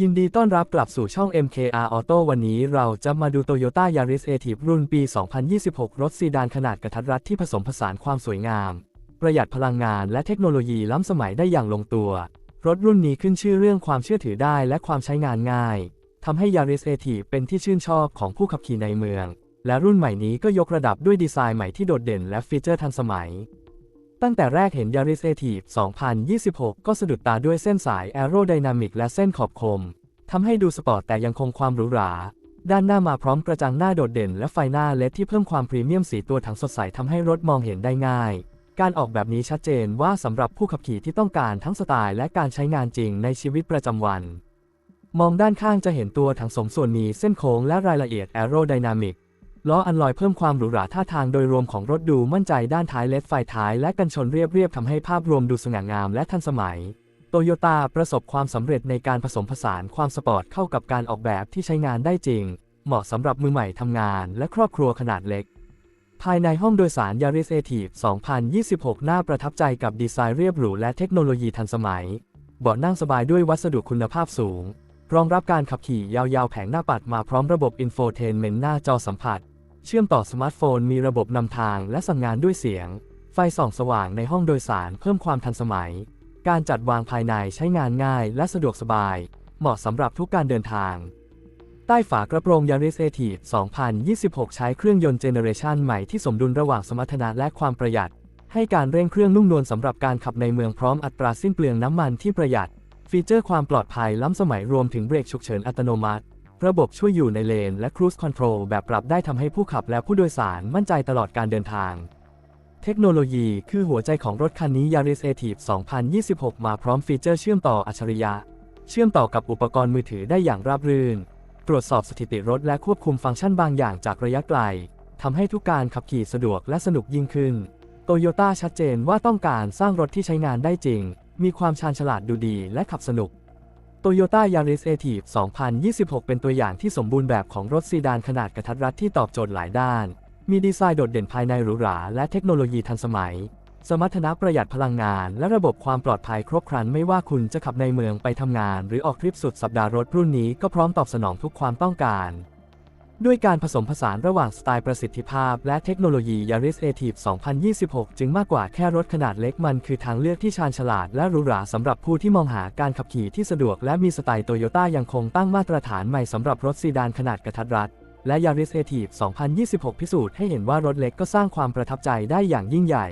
ยินดีต้อนรับกลับสู่ช่อง MKR Auto วันนี้เราจะมาดู Toyota Yaris a t i v รุ่นปี 2026 รถซีดานขนาดกระทัดรัดที่ผสมผสานความสวยงาม ประหยัดพลังงานและเทคโนโลยีล้ำสมัยได้อย่างลงตัว รถรุ่นนี้ขึ้นชื่อเรื่องความเชื่อถือได้และความใช้งานง่ายทำให้ Yaris a t i v เป็นที่ชื่นชอบของผู้ขับขี่ในเมือง และรุ่นใหม่นี้ก็ยกระดับด้วยดีไซน์ใหม่ที่โดดเด่นและฟีเจอร์ทันสมัย ตั้งแต่แรกเห็น Yaris a t i v 2026 ก็สะดุดตาด้วยเส้นสาย Aerodynamic และเส้นขอบคม ทำให้ดูสปอร์ตแต่ยังคงความหรูหรา ด้านหน้ามาพร้อมกระจังหน้าโดดเด่นและไฟหน้าเลดที่เพิ่มความพรีเมียมสีตัวถังสดใสทำให้รถมองเห็นได้ง่าย การออกแบบนี้ชัดเจนว่าสำหรับผู้ขับขี่ที่ต้องการทั้งสไตล์และการใช้งานจริงในชีวิตประจำวัน มองด้านข้างจะเห็นตัวถังสมส่วนมีเส้นโค้งและรายละเอียด Aerodynamic ล้ออันลอยเพิ่มความหรูหราท่าทางโดยรวมของรถดูมั่นใจด้านท้ายเลดไฟท้ายและกันชนเรียบๆทำให้ภาพรวมดูสง่างามและทันสมัย โตโยต้าประสบความสำเร็จในการผสมผสานความสปอร์ตเข้ากับการออกแบบที่ใช้งานได้จริง เหมาะสำหรับมือใหม่ทำงานและครอบครัวขนาดเล็ก ภายในห้องโดยสาร Yaris a t i v 2026 น่าประทับใจกับดีไซน์เรียบหรูและเทคโนโลยีทันสมัย เบาะนั่งสบายด้วยวัสดุคุณภาพสูง รองรับการขับขี่ยาวๆแผงหน้าปัดมาพร้อมระบบอินโฟเทนเมนต์หน้าจอสัมผัส เชื่อมต่อสมาร์ทโฟนมีระบบนำทางและสั่งงานด้วยเสียง ไฟส่องสว่างในห้องโดยสารเพิ่มความทันสมัย การจัดวางภายในใช้งานง่ายและสะดวกสบาย เหมาะสำหรับทุกการเดินทาง ใต้ฝากระโปรง Yaris a t i v 2026 ใช้เครื่องยนต์เจเนเรชันใหม่ที่สมดุลระหว่างสมรรถนะและความประหยัด ให้การเร่งเครื่องนุ่มนวลสำหรับการขับในเมืองพร้อมอัตราสิ้นเปลืองน้ำมันที่ประหยัด ฟีเจอร์ความปลอดภัยล้ำสมัยรวมถึงเบรกฉุกเฉินอัตโนมัติ ระบบช่วยอยู่ในเลนและ Cruise Control แบบปรับได้ทำให้ผู้ขับและผู้โดยสารมั่นใจตลอดการเดินทาง เทคโนโลยีคือหัวใจของรถคันนี้ Yaris a t i v 2026 มาพร้อมฟีเจอร์เชื่อมต่ออัจฉริยะ เชื่อมต่อกับอุปกรณ์มือถือได้อย่างราบรื่น ตรวจสอบสถิติรถและควบคุมฟังก์ชันบางอย่างจากระยะไกลทำให้ทุกการขับขี่สะดวกและสนุกยิ่งขึ้นโตโยต้าชัดเจนว่าต้องการสร้างรถที่ใช้งานได้จริง มีความชาญฉลาดดูดีและขับสนุก โตโยต้ายาริสเอทีฟ2026 เป็นตัวอย่างที่สมบูรณ์แบบของรถซีดานขนาดกระทัดรัดที่ตอบโจทย์หลายด้าน มีดีไซน์โดดเด่นภายในหรูหรา และเทคโนโลยีทันสมัย สมรรถนะประหยัดพลังงาน และระบบความปลอดภัยครบครันไม่ว่าคุณจะขับในเมืองไปทำงาน หรือออกทริปสุดสัปดาห์รถรุ่นนี้ก็พร้อมตอบสนองทุกความต้องการ ด้วยการผสมผสานระหว่างสไตล์ประสิทธิภาพ และเทคโนโลยี Yaris a t i v e 2026 จึงมากกว่าแค่รถขนาดเล็กมันคือทางเลือกที่ชาญฉลาดและหรูหราสำหรับผู้ที่มองหาการขับขี่ที่สะดวก และมีสไตล์โตโยต้ายังคงตั้งมาตรฐานใหม่สำหรับรถซีดานขนาดกระทัดรัด และ Yaris a t i v e 2026 พิสูจน์ให้เห็นว่ารถเล็กก็สร้างความประทับใจได้อย่างยิ่งใหญ่